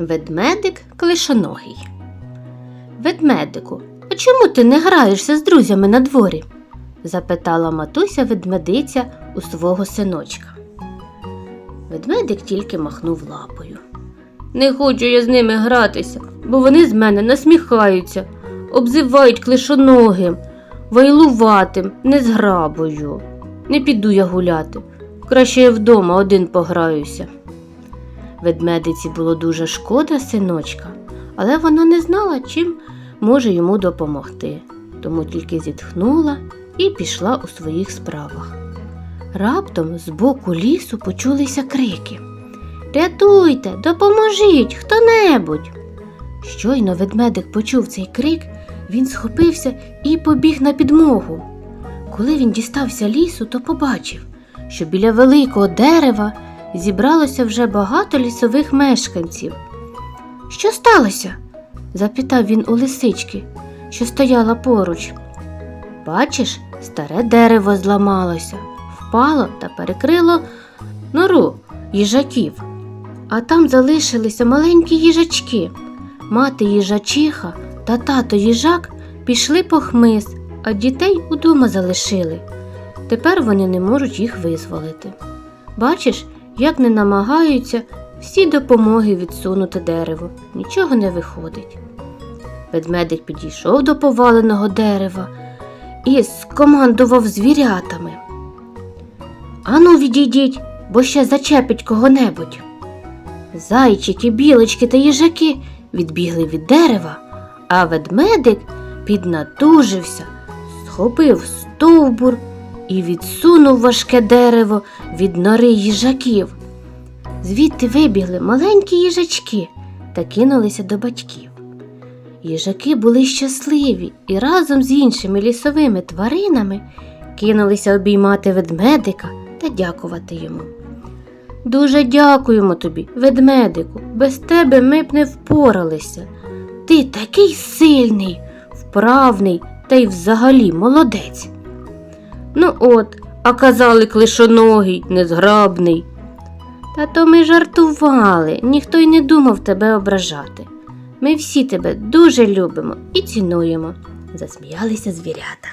Ведмедик клишоногий. Ведмедику, а чому ти не граєшся з друзями на дворі? запитала матуся ведмедиця у свого синочка. Ведмедик тільки махнув лапою. Не хочу я з ними гратися, бо вони з мене насміхаються, обзивають клишоногим, вайлуватим, незграбою. Не піду я гуляти. Краще я вдома один пограюся. Ведмедиці було дуже шкода синочка, але вона не знала, чим може йому допомогти, тому тільки зітхнула і пішла у своїх справах. Раптом з боку лісу почулися крики. Рятуйте, допоможіть хто-небудь. Щойно ведмедик почув цей крик, він схопився і побіг на підмогу. Коли він дістався лісу, то побачив, що біля великого дерева зібралося вже багато лісових мешканців. Що сталося? запитав він у лисички, що стояла поруч. Бачиш, старе дерево зламалося, впало та перекрило нору їжаків. А там залишилися маленькі їжачки. Мати їжачиха та тато їжак пішли по хмиз, а дітей удома залишили. Тепер вони не можуть їх визволити. Бачиш, як не намагаються всі допомоги відсунути дерево, нічого не виходить. Ведмедик підійшов до поваленого дерева і скомандував звірятами. Ану, відійдіть, бо ще зачепить кого-небудь. Зайчики, білочки та їжаки відбігли від дерева, а ведмедик піднатужився, схопив стовбур і відсунув важке дерево від нори їжаків. Звідти вибігли маленькі їжачки та кинулися до батьків. Їжаки були щасливі і разом з іншими лісовими тваринами кинулися обіймати ведмедика та дякувати йому. Дуже дякуємо тобі, ведмедику. Без тебе ми б не впоралися. Ти такий сильний, вправний та й взагалі молодець. Ну от, а казали клишоногий, незграбний. Та то ми жартували, ніхто й не думав тебе ображати. Ми всі тебе дуже любимо і цінуємо, засміялися звірята.